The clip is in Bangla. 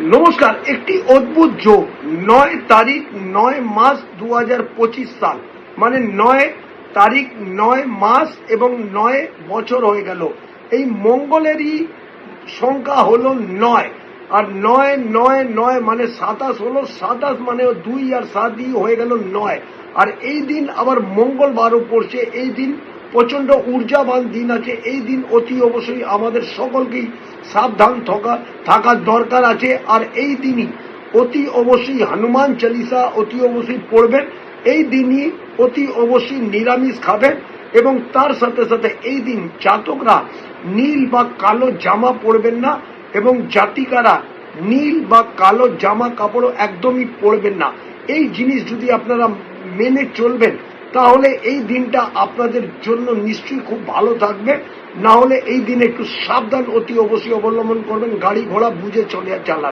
নমস্কার, একটি অদ্ভুত যোগ, নয় তারিখ, নয় মাস দু হাজার পঁচিশ সাল মানে নয় তারিখ, নয় মাস এবং নয় বছর হয়ে গেল। এই মঙ্গলেরই সংখ্যা হলো নয়, আর নয় নয় নয় মানে সাতাশ হলো, সাতাশ মানে দুই আর সাতই হয়ে গেল নয়। আর এই দিন আবার মঙ্গলবারও পড়ছে, এই দিন প্রচণ্ড ঊর্জাবান দিন আছে। এই দিন অতি অবশ্যই আমাদের সকলকেই সাবধান থাকা, থাকার দরকার আছে। আর এই দিনই অতি অবশ্যই হনুমান চালিসা অতি অবশ্যই পড়বেন। এই দিনই অতি অবশ্যই নিরামিষ খাবেন এবং তার সাথে সাথে এই দিন জাতকরা নীল বা কালো জামা পরবেন না এবং জাতিকারা নীল বা কালো জামা কাপড়ও একদমই পরবেন না। এই জিনিস যদি আপনারা মেনে চলবেন তাহলে এই দিনটা আপনাদের জন্য নিশ্চয়ই খুব ভালো থাকবে। না হলে এই দিনে একটু সাবধান অতি অবশ্যই অবলম্বন করবেন, গাড়ি ঘোড়া বুঝে চলে চালান